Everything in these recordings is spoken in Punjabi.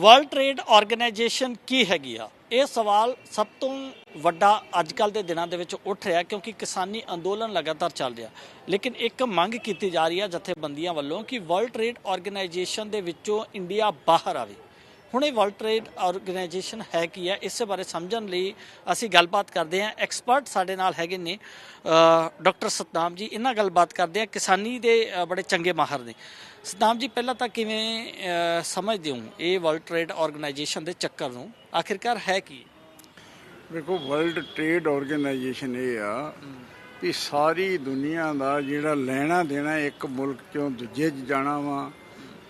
ਵਰਲਡ ਟ੍ਰੇਡ ਆਰਗੇਨਾਈਜੇਸ਼ਨ ਕੀ ਹੈਗੀ ਆ? ਇਹ ਸਵਾਲ ਸਭ ਤੋਂ ਵੱਡਾ ਅੱਜ ਕੱਲ ਦੇ ਦਿਨਾਂ ਦੇ ਵਿੱਚ ਉੱਠ ਰਿਹਾ ਕਿਉਂਕਿ ਕਿਸਾਨੀ ਅੰਦੋਲਨ ਲਗਾਤਾਰ ਚੱਲ ਰਿਹਾ। ਲੇਕਿਨ ਇੱਕ ਮੰਗ ਕੀਤੀ ਜਾ ਰਹੀ ਆ ਜਥੇਬੰਦੀਆਂ ਵੱਲੋਂ ਕਿ ਵਰਲਡ ਟ੍ਰੇਡ ਆਰਗੇਨਾਈਜੇਸ਼ਨ ਦੇ ਵਿੱਚੋਂ ਇੰਡੀਆ ਬਾਹਰ ਆਵੇ। ਹੁਣ ਇਹ ਵਰਲਡ ਟ੍ਰੇਡ ਆਰਗੇਨਾਈਜੇਸ਼ਨ ਹੈ ਕੀ ਹੈ ਇਸੇ ਬਾਰੇ ਸਮਝਣ ਲਈ ਅਸੀਂ ਗੱਲਬਾਤ ਕਰਦੇ ਹਾਂ। ਐਕਸਪਰਟ ਸਾਡੇ ਨਾਲ ਹੈਗੇ ਨੇ ਡਾਕਟਰ ਸਤਨਾਮ ਜੀ। ਇਹਨਾਂ ਗੱਲਬਾਤ ਕਰਦੇ ਹਾਂ। ਕਿਸਾਨੀ ਦੇ ਬੜੇ ਚੰਗੇ ਮਾਹਰ ਨੇ। ਸਤਨਾਮ ਜੀ ਪਹਿਲਾਂ ਤਾਂ ਕਿਵੇਂ ਸਮਝਦੇ ਹੋ ਇਹ ਵਰਲਡ ਟ੍ਰੇਡ ਆਰਗੇਨਾਈਜੇਸ਼ਨ ਦੇ ਚੱਕਰ ਨੂੰ? ਆਖਿਰਕਾਰ ਹੈ ਕੀ? ਵੇਖੋ ਵਰਲਡ ਟ੍ਰੇਡ ਆਰਗੇਨਾਈਜੇਸ਼ਨ ਇਹ ਆ ਕਿ ਸਾਰੀ ਦੁਨੀਆ ਦਾ ਜਿਹੜਾ ਲੈਣਾ ਦੇਣਾ ਇੱਕ ਮੁਲਕ ਚੋਂ ਦੂਜੇ 'ਚ ਜਾਣਾ ਵਾ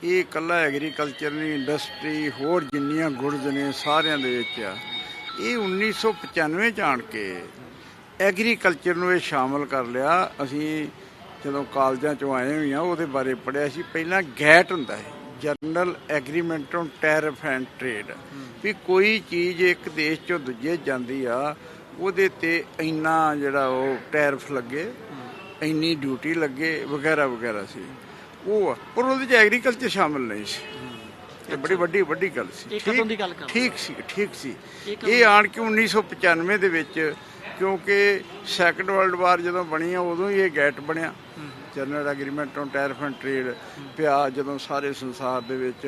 ਇਹ ਇਕੱਲਾ ਐਗਰੀਕਲਚਰ ਨਹੀਂ ਇੰਡਸਟਰੀ ਹੋਰ ਜਿੰਨੀਆਂ ਗੁੜਜ਼ ਨੇ ਸਾਰਿਆਂ ਦੇ ਵਿੱਚ ਆ। ਇਹ 1995 ਚ ਆਣ ਕੇ ਐਗਰੀਕਲਚਰ ਨੂੰ ਇਹ ਸ਼ਾਮਲ ਕਰ ਲਿਆ। ਅਸੀਂ ਜਦੋਂ ਕਾਲਜਾਂ ਚੋਂ ਆਏ ਹੋਏ ਆ, ਉਹਦੇ ਬਾਰੇ ਪੜਿਆ ਸੀ। ਪਹਿਲਾਂ ਗੈਟ ਹੁੰਦਾ ਹੈ general agreement on tariff and trade ਵੀ ਕੋਈ ਚੀਜ਼ ਇੱਕ ਦੇਸ਼ ਚੋਂ ਦੂਜੇ ਜਾਂਦੀ ਆ, ਉਹਦੇ ਤੇ ਇੰਨਾ ਜਿਹੜਾ ਉਹ ਟੈਰਿਫ ਲੱਗੇ, ਇੰਨੀ ਡਿਊਟੀ ਲੱਗੇ ਵਗੈਰਾ ਵਗੈਰਾ ਸੀ। ਉਹ ਆ। ਪਰ ਉਹਦੇ ਚ ਐਗਰੀਕਲਚਰ ਸ਼ਾਮਲ ਨਹੀਂ ਸੀ। ਇਹ ਬੜੀ ਵੱਡੀ ਵੱਡੀ ਗੱਲ ਸੀ। ਇਹ ਕਦੋਂ ਦੀ ਗੱਲ ਕਰ ਰਹੇ ਹੋ? ਠੀਕ ਸੀ ਠੀਕ ਸੀ। ਇਹ ਆਣ ਕੇ 1995 ਦੇ ਵਿੱਚ ਕਿਉਂਕਿ ਸੈਕੰਡ ਵਰਲਡ ਵਾਰ ਜਦੋਂ ਬਣੀ ਆ ਉਦੋਂ ਹੀ ਇਹ ਗੈਟ ਬਣਿਆ। General agreement on tariff and trade ਪਿਆ ਜਦੋਂ ਸਾਰੇ ਸੰਸਾਰ ਦੇ ਵਿੱਚ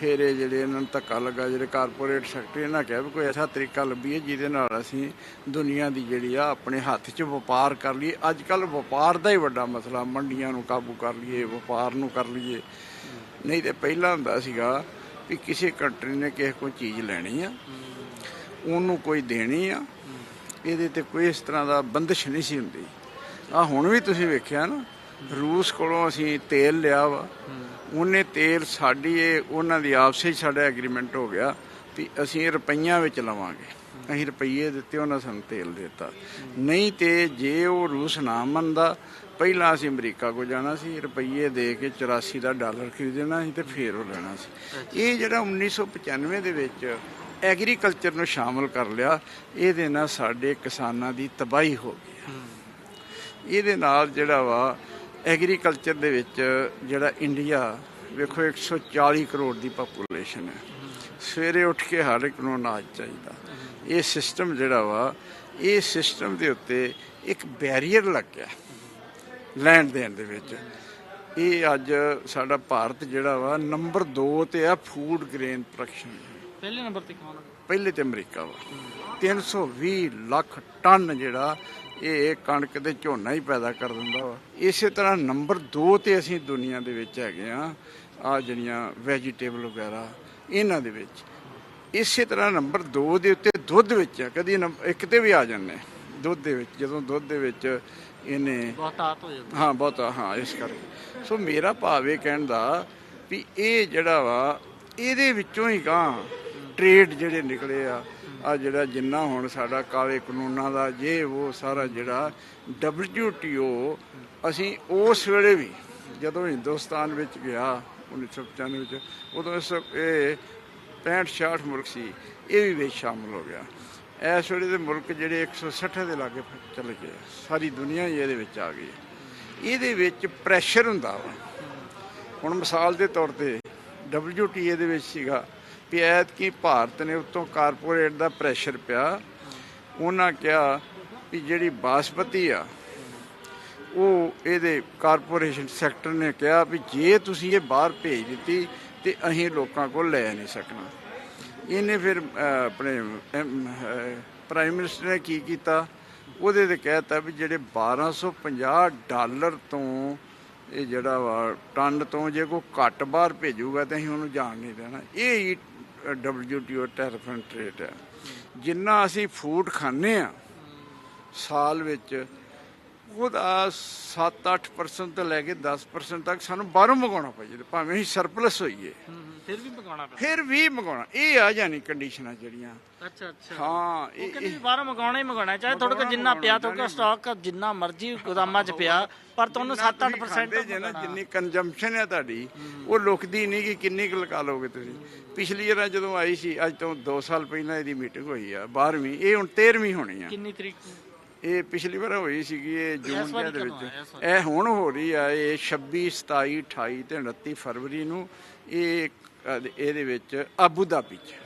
ਫਿਰ ਇਹ ਜਿਹੜੇ ਇਹਨਾਂ ਨੂੰ ਧੱਕਾ ਲੱਗਾ, ਜਿਹੜੇ ਕਾਰਪੋਰੇਟ ਸੈਕਟਰ ਇਹਨਾਂ ਕਿਹਾ ਵੀ ਕੋਈ ਐਸਾ ਤਰੀਕਾ ਲੱਭੀਏ ਜਿਹਦੇ ਨਾਲ ਅਸੀਂ ਦੁਨੀਆ ਦੀ ਜਿਹੜੀ ਆ ਆਪਣੇ ਹੱਥ 'ਚ ਵਪਾਰ ਕਰ ਲਈਏ। ਅੱਜ ਕੱਲ ਵਪਾਰ ਦਾ ਹੀ ਵੱਡਾ ਮਸਲਾ, ਮੰਡੀਆਂ ਨੂੰ ਕਾਬੂ ਕਰ ਲਈਏ, ਵਪਾਰ ਨੂੰ ਕਰ ਲਈਏ। ਨਹੀਂ ਤੇ ਪਹਿਲਾਂ ਹੁੰਦਾ ਸੀਗਾ ਵੀ ਕਿਸੇ ਕੰਟਰੀ ਨੇ ਕਿਸੇ ਕੋਈ ਚੀਜ਼ ਲੈਣੀ ਆ, ਉਹਨੂੰ ਕੋਈ ਦੇਣੀ ਆ, ਇਹਦੇ ਤੇ ਕੋਈ ਇਸ ਤਰ੍ਹਾਂ ਦਾ ਬੰਦਸ਼ ਨਹੀਂ ਸੀ ਹੁੰਦੀ। ਆ ਹੁਣ ਵੀ ਤੁਸੀਂ ਵੇਖਿਆ ਨਾ ਰੂਸ ਕੋਲੋਂ ਅਸੀਂ ਤੇਲ ਲਿਆ ਵਾ। ਉਹਨੇ ਤੇਲ ਸਾਡੀ ਇਹ ਉਹਨਾਂ ਦੀ ਆਪਸੇ ਸਾਡਾ ਐਗਰੀਮੈਂਟ ਹੋ ਗਿਆ ਵੀ ਅਸੀਂ ਰੁਪਈਆਂ ਵਿੱਚ ਲਵਾਂਗੇ। ਅਸੀਂ ਰੁਪਈਏ ਦਿੱਤੇ ਉਹਨਾਂ ਸਾਨੂੰ ਤੇਲ ਦਿੱਤਾ। ਨਹੀਂ ਤੇ ਜੇ ਉਹ ਰੂਸ ਨਾ ਮੰਨਦਾ ਪਹਿਲਾਂ ਅਸੀਂ ਅਮਰੀਕਾ ਕੋ ਜਾਣਾ ਸੀ ਰੁਪਈਏ ਦੇ ਕੇ 84 ਦਾ ਡਾਲਰ ਖਰੀਦਣਾ ਸੀ ਤੇ ਫੇਰ ਉਹ ਲੈਣਾ ਸੀ। ਇਹ ਜਿਹੜਾ 1995 ਦੇ ਵਿੱਚ ਐਗਰੀਕਲਚਰ ਨੂੰ ਸ਼ਾਮਲ ਕਰ ਲਿਆ ਇਹਦੇ ਨਾਲ ਸਾਡੇ ਕਿਸਾਨਾਂ ਦੀ ਤਬਾਹੀ ਹੋ ਗਈ। ਇਹਦੇ ਨਾਲ ਜਿਹੜਾ ਵਾ ਐਗਰੀਕਲਚਰ ਦੇ ਵਿੱਚ ਜਿਹੜਾ ਇੰਡੀਆ ਵੇਖੋ 140 ਕਰੋੜ ਦੀ ਪਾਪੂਲੇਸ਼ਨ ਹੈ। ਸਵੇਰੇ ਉੱਠ ਕੇ ਹਰ ਇੱਕ ਨੂੰ ਅਨਾਜ ਚਾਹੀਦਾ। ਇਹ ਸਿਸਟਮ ਜਿਹੜਾ ਵਾ ਇਹ ਸਿਸਟਮ ਦੇ ਉੱਤੇ ਇੱਕ ਬੈਰੀਅਰ ਲੱਗ ਗਿਆ ਲੈਣ ਦੇਣ ਦੇ ਵਿੱਚ। ਇਹ ਅੱਜ ਸਾਡਾ ਭਾਰਤ ਜਿਹੜਾ ਵਾ ਨੰਬਰ 2 ਤੇ ਆ ਫੂਡ ਗ੍ਰੇਨ ਪ੍ਰੋਡਕਸ਼ਨ ਪਹਿਲੇ ਨੰਬਰ ਤੇ ਕੌਣ ਪਹਿਲੇ ਤੇ ਅਮਰੀਕਾ ਵਾ। 320 ਲੱਖ ਟਨ ਜਿਹੜਾ ਇਹ ਕਣਕ ਤੇ ਝੋਨਾ ਹੀ ਪੈਦਾ ਕਰ ਦਿੰਦਾ ਵਾ। ਇਸੇ ਤਰ੍ਹਾਂ ਨੰਬਰ 2 ਤੇ ਅਸੀਂ ਦੁਨੀਆ ਦੇ ਵਿੱਚ ਹੈਗੇ ਆ ਆ ਜਿਹੜੀਆਂ ਵੈਜੀਟੇਬਲ ਵਗੈਰਾ ਇਹਨਾਂ ਦੇ ਵਿੱਚ। ਇਸੇ ਤਰ੍ਹਾਂ ਨੰਬਰ 2 ਦੇ ਉੱਤੇ ਦੁੱਧ ਵਿੱਚ ਆ ਕਦੀ ਇੱਕ ਤੇ ਵੀ ਆ ਜਾਂਦੇ ਦੁੱਧ ਦੇ ਵਿੱਚ ਜਦੋਂ ਦੁੱਧ ਦੇ ਵਿੱਚ ਇਹਨੇ ਬਹੁਤ ਆਤ ਹੋ ਜਾਂਦਾ। ਹਾਂ ਬਹੁਤ ਹਾਂ ਇਸ ਕਰਕੇ। ਸੋ ਮੇਰਾ ਭਾਵ ਇਹ ਕਹਿਣ ਦਾ ਵੀ ਇਹ ਜਿਹੜਾ ਵਾ ਇਹਦੇ ਵਿੱਚੋਂ ਹੀ ਗਾਂ ਟ੍ਰੇਡ ਜਿਹੜੇ ਨਿਕਲੇ ਆ ਆ ਜਿਹੜਾ ਜਿੰਨਾ ਹੁਣ ਸਾਡਾ ਕਾਲੇ ਕਾਨੂੰਨਾਂ ਦਾ ਜੇ ਉਹ ਸਾਰਾ ਜਿਹੜਾ WTO ਅਸੀਂ ਉਸ ਵੇਲੇ ਵੀ ਜਦੋਂ ਹਿੰਦੁਸਤਾਨ ਵਿੱਚ ਗਿਆ 1995 ਵਿੱਚ, ਉਦੋਂ ਇਸ ਇਹ 65 66 ਮੁਲਕ ਸੀ, ਇਹ ਵੀ ਵਿੱਚ ਸ਼ਾਮਲ ਹੋ ਗਿਆ। ਇਸ ਵੇਲੇ ਦੇ ਮੁਲਕ ਜਿਹੜੇ 160 ਦੇ ਲਾਗੇ ਚਲੇ ਗਏ, ਸਾਰੀ ਦੁਨੀਆ ਹੀ ਇਹਦੇ ਵਿੱਚ ਆ ਗਈ। ਇਹਦੇ ਵਿੱਚ ਪ੍ਰੈਸ਼ਰ ਹੁੰਦਾ ਵਾ। ਹੁਣ ਮਿਸਾਲ ਦੇ ਤੌਰ ਤੇ WTA ਦੇ ਵਿੱਚ ਸੀਗਾ ਵੀ ਐਤਕੀ ਭਾਰਤ ਨੇ ਉੱਤੋਂ ਕਾਰਪੋਰੇਟ ਦਾ ਪ੍ਰੈਸ਼ਰ ਪਿਆ। ਉਹਨਾਂ ਕਿਹਾ ਵੀ ਜਿਹੜੀ ਬਾਸਪਤੀ ਆ, ਉਹ ਇਹਦੇ ਕਾਰਪੋਰੇਸ਼ਨ ਸੈਕਟਰ ਨੇ ਕਿਹਾ ਵੀ ਜੇ ਤੁਸੀਂ ਇਹ ਬਾਹਰ ਭੇਜ ਦਿੱਤੀ ਤੇ ਅਸੀਂ ਲੋਕਾਂ ਕੋਲ ਲੈ ਨਹੀਂ ਸਕਣਾ। ਇਹਨੇ ਫਿਰ ਆਪਣੇ ਪ੍ਰਾਈਮ ਮਿਨਿਸਟਰ ਨੇ ਕੀ ਕੀਤਾ? ਉਹਦੇ ਤੇ ਕਹਿਤਾ ਵੀ ਜਿਹੜੇ 1250 ਡਾਲਰ ਤੋਂ ਇਹ ਜਿਹੜਾ ਵਾ, ਟਨ ਤੋਂ ਜੇ ਕੋਈ ਘੱਟ ਬਾਹਰ ਭੇਜੂਗਾ ਤਾਂ ਅਸੀਂ ਉਹਨੂੰ ਜਾਣ ਨਹੀਂ ਦੇਣਾ। ਇਹ ਹੀ WTO ਟੈਰਿਫ ਐਂਡ ਟ੍ਰੇਡ ਹੈ। ਜਿੰਨਾ ਅਸੀਂ ਫੂਡ ਖਾਂਦੇ ਆ ਸਾਲ ਵਿੱਚ ਉਹਦਾ 7-8% ਤੋਂ ਲੈ ਕੇ 10% ਤੱਕ ਸਾਨੂੰ ਬਾਹਰੋਂ ਮੰਗਾਉਣਾ ਪਈ ਭਾਵੇਂ ਅਸੀਂ ਸਰਪਲਸ ਹੋਈਏ। ਫਿਰ ਵੀ ਪਕਾਉਣਾ ਪੈਂਦਾ ਫਿਰ ਵੀ ਮੰਗਾਉਣਾ ਇਹ ਆ ਜਾਣੀ ਕੰਡੀਸ਼ਨਾਂ ਜਿਹੜੀਆਂ। ਅੱਛਾ ਅੱਛਾ। ਹਾਂ ਇਹ ਕਹਿੰਦੇ ਬਾਹਰੋਂ ਮੰਗਾਉਣਾ ਹੀ ਮੰਗਾਉਣਾ ਚਾਹੇ ਤੁਹਾਡੇ ਕੋਲ ਜਿੰਨਾ ਪਿਆ ਤੁਹਾਡੇ ਕੋਲ ਸਟਾਕ ਜਿੰਨਾ ਮਰਜ਼ੀ ਗੋਦਾਮਾਂ 'ਚ ਪਿਆ ਪਰ ਤੁਹਾਨੂੰ 7-8% ਖਾਂਦੇ ਜੇ ਨਾ ਜਿੰਨੀ ਕੰਜੰਪਸ਼ਨ ਹੈ ਤੁਹਾਡੀ ਉਹ ਲੁਕਦੀ ਨਹੀਂ ਕਿ ਕਿੰਨੀ ਕੁ ਲਗਾ ਲੋਗੇ ਤੁਸੀਂ। ਪਿਛਲੀ ਵਾਰ ਜਦੋਂ ਆਈ ਸੀ ਅੱਜ ਤੋਂ 2 ਸਾਲ ਪਹਿਲਾਂ ਇਹਦੀ ਮੀਟਿੰਗ ਹੋਈ ਆ 12ਵੀਂ ਇਹ ਹੁਣ 13ਵੀਂ ਹੋਣੀ ਆ। ਕਿੰਨੀ ਤਰੀਕ ਨੂੰ? ਇਹ ਪਿਛਲੀ ਵਾਰ ਹੋਈ ਸੀਗੀ ਇਹ ਜੂਨ ਦੇ ਵਿੱਚ। ਇਹ ਹੁਣ ਹੋ ਰਹੀ ਆ ਇਹ 26 27 28 ਤੇ 29 ਫਰਵਰੀ ਨੂੰ ਇਹ ਇਹਦੇ ਵਿੱਚ ਆਬੂ ਧਾਬੀ ਚ।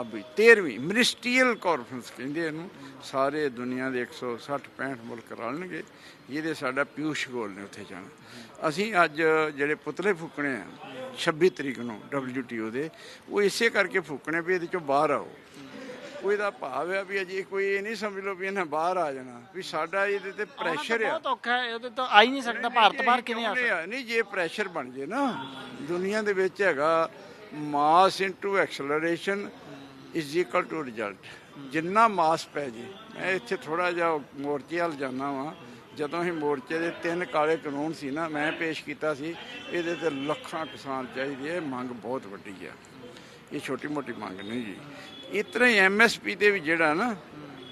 ਅਬੀ 13ਵੀਂ ਮਿਨਿਸਟਰੀਅਲ ਕਾਨਫਰੰਸ ਕਹਿੰਦੇ ਇਹਨੂੰ ਸਾਰੇ ਦੁਨੀਆ ਦੇ 160 65 ਮੁਲਕ ਰਲਣਗੇ ਜਿਹਦੇ ਸਾਡਾ ਪਿਊਸ਼ ਗੋਲ ਨੇ ਉੱਥੇ ਜਾਣਾ। ਅਸੀਂ ਅੱਜ ਜਿਹੜੇ ਪੁਤਲੇ ਫੂਕਣੇ ਆ 26 ਤਰੀਕ ਨੂੰ WTO ਦੇ ਉਹ ਇਸੇ ਕਰਕੇ ਫੂਕਣੇ ਵੀ ਇਹਦੇ ਚੋਂ ਬਾਹਰ ਆਓ। ਉਹ ਇਹਦਾ ਭਾਵ ਹੈ ਵੀ ਅਜੇ ਕੋਈ ਇਹ ਨਹੀਂ ਸਮਝ ਲਓ ਵੀ ਇਹਨਾਂ ਬਾਹਰ ਆ ਜਾਣਾ ਵੀ ਸਾਡਾ ਇਹਦੇ ਤੇ ਪ੍ਰੈਸ਼ਰ ਆ। ਬਹੁਤ ਔਖਾ ਹੈ ਉਹਦੇ ਤੋਂ ਆ ਹੀ ਨਹੀਂ ਸਕਦਾ ਭਾਰਤ ਬਾਹਰ ਕਿਵੇਂ ਆ ਸਕਦਾ? ਨਹੀਂ, ਜੇ ਪ੍ਰੈਸ਼ਰ ਬਣ ਜੇ ਨਾ ਦੁਨੀਆ ਦੇ ਵਿੱਚ ਹੈਗਾ mass into acceleration is equal to result ਜਿੰਨਾ ਮਾਸ ਪੈ ਜੇ ਮੈਂ ਇੱਥੇ ਥੋੜਾ ਜਿਹਾ ਮੋਰਚੇ ਵੱਲ ਜਾਣਾ ਵਾਂ ਜਦੋਂ ਅਸੀਂ ਮੋਰਚੇ ਦੇ ਤਿੰਨ ਕਾਲੇ ਕਾਨੂੰਨ ਸੀ ਨਾ ਮੈਂ ਪੇਸ਼ ਕੀਤਾ ਸੀ ਇਹਦੇ ਤੇ ਲੱਖਾਂ ਕਿਸਾਨ ਚਾਹੀਦੇ ਇਹ ਮੰਗ ਬਹੁਤ ਵੱਡੀ ਆ। ਇਹ ਛੋਟੀ ਮੋਟੀ ਮੰਗ ਨਹੀਂ ਜੀ। ਇਸ ਤਰ੍ਹਾਂ ਹੀ ਐਮਐਸਪੀ ਤੇ ਵੀ ਜਿਹੜਾ ਨਾ,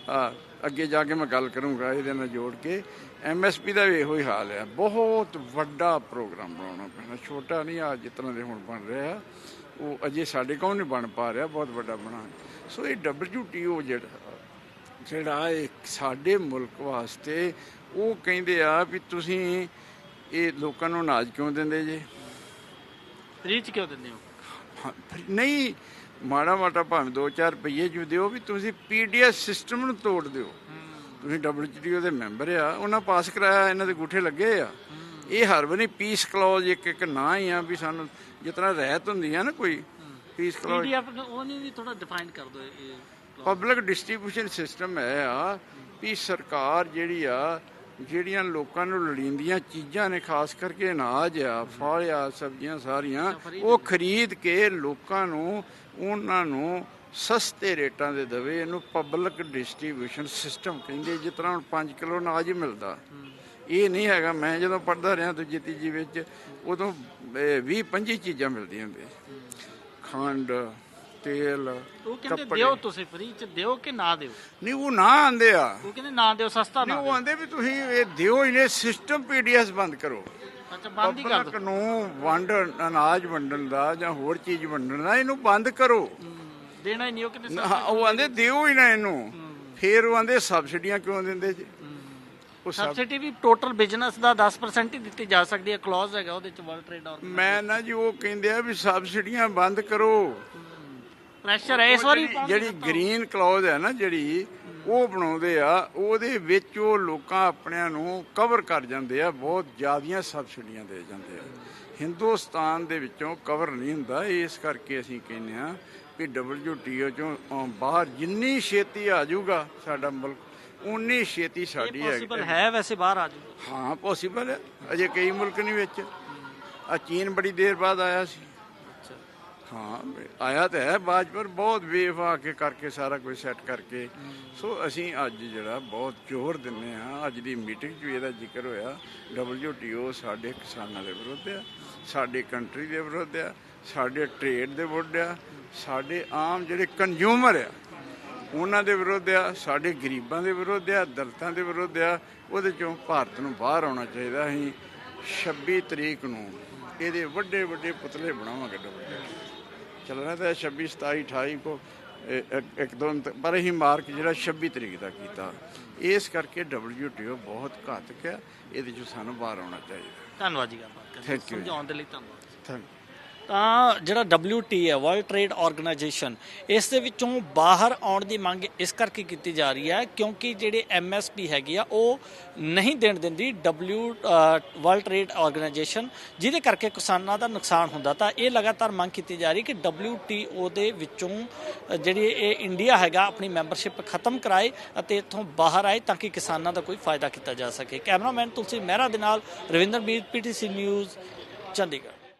ਆ, ਅੱਗੇ ਜਾ ਕੇ ਮੈਂ ਗੱਲ ਕਰੂੰਗਾ ਇਹਦੇ ਨਾਲ ਜੋੜ ਕੇ। ਐਮਐਸਪੀ ਦਾ ਵੀ ਇਹੋ ਹੀ ਹਾਲ ਹੈ। ਬਹੁਤ ਵੱਡਾ ਪ੍ਰੋਗਰਾਮ ਬਣਾਉਣਾ ਪੈਣਾ। ਛੋਟਾ ਨਹੀਂ, ਆ, ਜਿਸ ਤਰ੍ਹਾਂ ਦੇ ਹੁਣ ਬਣ ਰਿਹਾ, ਉਹ ਅਜੇ ਸਾਡੇ ਕੋਲ ਨਹੀਂ ਬਣ ਪਾ ਰਿਹਾ, ਬਹੁਤ ਵੱਡਾ ਬਣਾ ਸੋ ਇਹ WTO ਜਿਹੜਾ ਜਿਹੜਾ ਇਹ ਸਾਡੇ ਮੁਲਕ ਵਾਸਤੇ, ਉਹ ਕਹਿੰਦੇ ਆ ਵੀ ਤੁਸੀਂ ਇਹ ਲੋਕਾਂ ਨੂੰ ਅਨਾਜ ਕਿਉਂ ਦਿੰਦੇ ਜੇ? ਫ੍ਰੀ ਚ ਕਿਉਂ ਦਿੰਦੇ ਹੋ? ਨਹੀਂ ਮਾੜਾ ਮਾਟਾ ਭਾਵੇਂ 2-4 ਰੁਪਏ ਜੂ ਦਿਓ ਵੀ ਤੁਸੀਂ ਪੀਡੀਐਸ ਸਿਸਟਮ ਨੂੰ ਤੋੜ ਦਿਓ। ਤੁਸੀਂ WTO ਦੇ ਮੈਂਬਰ ਆ ਉਹਨਾਂ ਪਾਸ ਕਰਾਇਆ ਇਹਨਾਂ ਦੇ ਗੂਠੇ ਲੱਗੇ ਆ। ਇਹ ਹਰ ਵਾਰੀ ਪੀਸ ਕਲੌਜ ਇੱਕ ਇੱਕ ਨਾ ਹੀ ਆ ਵੀ ਸਾਨੂੰ ਜਿਤਨਾ ਰਹਿਤ ਹੁੰਦੀ ਆ ਨਾ ਕੋਈ ਪੀਸ ਕਲੌਜ ਪੀਡੀਐਫ ਉਹ ਨਹੀਂ ਵੀ ਥੋੜਾ ਡਿਫਾਈਨ ਕਰ ਦਿਓ ਇਹ ਪਬਲਿਕ ਡਿਸਟ੍ਰੀਬਿਊਸ਼ਨ ਸਿਸਟਮ ਹੈ ਆ ਵੀ ਸਰਕਾਰ ਜਿਹੜੀ ਆ ਜਿਹੜੀਆਂ ਲੋਕਾਂ ਨੂੰ ਲੋੜੀਂਦੀਆਂ ਚੀਜ਼ਾਂ ਨੇ ਖਾਸ ਕਰਕੇ ਅਨਾਜ ਆ ਫਲ ਆ ਸਬਜ਼ੀਆਂ ਸਾਰੀਆਂ ਉਹ ਖਰੀਦ ਕੇ ਲੋਕਾਂ ਨੂੰ ਉਹਨਾਂ ਨੂੰ ਸਸਤੇ ਰੇਟਾਂ ਦੇ ਦੇਵੇ। ਇਹਨੂੰ ਪਬਲਿਕ ਡਿਸਟ੍ਰੀਬਿਊਸ਼ਨ ਸਿਸਟਮ ਕਹਿੰਦੇ ਜਿਸ ਤਰ੍ਹਾਂ ਹੁਣ 5 ਕਿਲੋ ਅਨਾਜ ਮਿਲਦਾ। ਇਹ ਨਹੀਂ ਹੈਗਾ ਮੈਂ ਜਦੋਂ ਪੜਦਾ ਰਿਹਾ ਦੂਜੀ ਤੀਜੀ ਵਿੱਚ ਉਦੋਂ 20 25 ਚੀਜ਼ਾਂ ਮਿਲਦੀਆਂ ਹੁੰਦੀਆਂ ਖੰਡ ਤੇਲ ਉਹ ਕਹਿੰਦੇ ਕੱਪੜੇ। ਦਿਓ ਤੁਸੀਂ ਫ੍ਰੀ ਚ ਦਿਓ ਕਿ ਨਾ ਦਿਓ? ਨਹੀਂ ਉਹ ਨਾ ਆਂਦੇ ਆ। ਉਹ ਕਹਿੰਦੇ ਨਾ ਦਿਓ ਸਸਤਾ ਨਹੀਂ ਨਾ ਉਹ ਦਿਓ। ਆਂਦੇ ਵੀ ਤੁਸੀਂ ਇਹ ਦਿਓ ਇਹਨੇ ਸਿਸਟਮ ਪੀਡੀਐਸ ਬੰਦ ਕਰੋ। ਅੱਛਾ ਬੰਦ ਹੀ ਕਰ ਪਬਲਿਕ ਦਿਓ। ਨੂੰ ਵੰਡ ਅਨਾਜ ਵੰਡਣ ਦਾ ਜਾਂ ਹੋਰ ਚੀਜ਼ ਵੰਡਣ ਦਾ ਇਹਨੂੰ ਬੰਦ ਕਰੋ। ਹਮ, ਦੇਣਾ ਹੀ ਨਹੀਂ ਉਹ ਕਹਿੰਦੇ ਨਾ, ਉਹ ਆਂਦੇ ਦਿਓ। ਹੀ ਨਾ ਇਹਨੂੰ। ਫੇਰ ਉਹ ਆਂਦੇ ਸਬਸਿਡੀਆਂ ਕਿਉਂ ਦਿੰਦੇ ਜੀ? ਉਹ ਸਬ ਸਬਸਿਡੀ ਵੀ ਟੋਟਲ ਬਿਜ਼ਨਸ ਦਾ 10% ਹੀ ਦਿੱਤੀ ਜਾ ਸਕਦੀ ਹੈ ਕਲੌਜ਼ ਹੈਗਾ ਉਹਦੇ ਚ ਵਰਲਡ ਟ੍ਰੇਡ ਆਰਗੇਨਾਈਜੇਸ਼ਨ ਮੈਂ ਨਾ ਜੀ ਉਹ ਕਹਿੰਦੇ ਆ ਵੀ ਸਬਸਿਡੀਆਂ ਬੰਦ ਕਰੋ। ਪ੍ਰੈਸ਼ਰ ਹੈ ਇਸ ਵਾਰੀ। ਜਿਹੜੀ- ਗ੍ਰੀਨ ਕਲੌਜ਼ ਹੈ ਨਾ ਜਿਹੜੀ ਉਹ ਬਣਾਉਂਦੇ ਆ ਉਹਦੇ ਵਿੱਚ ਉਹ ਲੋਕਾਂ ਆਪਣਿਆਂ ਨੂੰ ਕਵਰ ਕਰ ਜਾਂਦੇ ਆ ਬਹੁਤ ਜ਼ਿਆਦੀਆਂ ਸਬਸਿਡੀਆਂ ਦੇ ਜਾਂਦੇ ਆ। ਹਿੰਦੁਸਤਾਨ ਦੇ ਵਿੱਚੋਂ ਕਵਰ ਨਹੀਂ ਹੁੰਦਾ ਇਸ ਕਰਕੇ ਅਸੀਂ ਕਹਿੰਦੇ ਆ ਵੀ WTO ਚੋਂ ਬਾਹਰ ਜਿੰਨੀ ਛੇਤੀ ਆ ਜਾਊਗਾ ਸਾਡਾ ਮੁਲਕ ਉਨੀ ਛੇਤੀ ਸਾਡੀ ਪੋਸੀਬਲ ਹੈ ਹੈ ਵੈਸੇ ਬਾਹਰ ਆ ਜਾਓ ਹਾਂ ਪੋਸੀਬਲ ਹੈ। ਅਜੇ ਕਈ ਮੁਲਕ ਨਹੀਂ ਵਿੱਚ। ਆ ਚੀਨ ਬੜੀ ਦੇਰ ਬਾਅਦ ਆਇਆ ਸੀ। ਹਾਂ ਆਇਆ ਤਾਂ ਹੈ ਪਰ ਬਹੁਤ ਵੇਵ ਕੇ ਕਰਕੇ ਸਾਰਾ ਕੁਝ ਸੈੱਟ ਕਰਕੇ। ਸੋ ਅਸੀਂ ਅੱਜ ਜਿਹੜਾ ਬਹੁਤ ਜ਼ੋਰ ਦਿੰਨੇ ਆ ਅੱਜ ਦੀ ਮੀਟਿੰਗ 'ਚ ਵੀ ਇਹਦਾ ਜ਼ਿਕਰ ਹੋਇਆ। WTO ਸਾਡੇ ਕਿਸਾਨਾਂ ਦੇ ਵਿਰੁੱਧ ਆ ਸਾਡੇ ਕੰਟਰੀ ਦੇ ਵਿਰੁੱਧ ਆ ਸਾਡੇ ਟ੍ਰੇਡ ਦੇ ਵਿਰੁੱਧ ਆ ਸਾਡੇ ਆਮ ਜਿਹੜੇ ਕੰਜ਼ਿਊਮਰ ਆ ਉਹਨਾਂ ਦੇ ਵਿਰੁੱਧ ਆ ਸਾਡੇ ਗਰੀਬਾਂ ਦੇ ਵਿਰੁੱਧ ਆ ਦਲਤਾਂ ਦੇ ਵਿਰੁੱਧ ਆ ਉਹਦੇ ਚੋਂ ਭਾਰਤ ਨੂੰ ਬਾਹਰ ਆਉਣਾ ਚਾਹੀਦਾ। ਅਸੀਂ 26 ਤਰੀਕ ਨੂੰ ਇਹਦੇ ਵੱਡੇ ਵੱਡੇ ਪੁਤਲੇ ਬਣਾਵਾਂਗੇ। ਡਬਲ ਚੱਲਣਾ ਤਾਂ 26 27 28 ਕੋ ਇਹ ਇੱਕ- ਦੋ ਪਰ ਅਸੀਂ ਮਾਰਕ ਜਿਹੜਾ 26 ਤਰੀਕ ਦਾ ਕੀਤਾ। ਇਸ ਕਰਕੇ WTO ਬਹੁਤ ਘਾਤਕ ਆ ਇਹਦੇ ਚੋਂ ਸਾਨੂੰ ਬਾਹਰ ਆਉਣਾ ਚਾਹੀਦਾ। ਧੰਨਵਾਦ ਜੀ ਲਈ Thank you. ਸਮਝਾਉਣ ਦੇ ਲਈ ਧੰਨਵਾਦ। ਥੈਂਕ ਤਾਂ ਜਿਹੜਾ WT ਹੈ ਵਰਲਡ ਟ੍ਰੇਡ ਆਰਗੇਨਾਈਜੇਸ਼ਨ ਇਸ ਦੇ ਵਿੱਚੋਂ ਬਾਹਰ ਆਉਣ ਦੀ ਮੰਗ ਇਸ ਕਰਕੇ ਕੀਤੀ ਜਾ ਰਹੀ ਹੈ ਕਿਉਂਕਿ ਜਿਹੜੇ MSP ਹੈਗੀ ਆ, ਉਹ ਨਹੀਂ ਦੇਣ ਦਿੰਦੀ W ਵਰਲਡ ਟ੍ਰੇਡ ਆਰਗੇਨਾਈਜੇਸ਼ਨ ਜਿਹਦੇ ਕਰਕੇ ਕਿਸਾਨਾਂ ਦਾ ਨੁਕਸਾਨ ਹੁੰਦਾ। ਤਾਂ ਇਹ ਲਗਾਤਾਰ ਮੰਗ ਕੀਤੀ ਜਾ ਰਹੀ ਕਿ WTO ਦੇ ਵਿੱਚੋਂ ਜਿਹੜੀ ਇਹ ਇੰਡੀਆ ਹੈਗਾ, ਆਪਣੀ ਮੈਂਬਰਸ਼ਿਪ ਖਤਮ ਕਰਾਏ ਅਤੇ ਇੱਥੋਂ ਬਾਹਰ ਆਏ ਤਾਂ ਕਿ ਕਿਸਾਨਾਂ ਦਾ ਕੋਈ ਫਾਇਦਾ ਕੀਤਾ ਜਾ ਸਕੇ। ਕੈਮਰਾਮੈਨ ਤੁਲਸੀ ਮਹਿਰਾ ਦੇ ਨਾਲ ਰਵਿੰਦਰ ਮੀਰ ਪੀਟੀਸੀ ਨਿਊਜ਼ ਚੰਡੀਗੜ੍ਹ।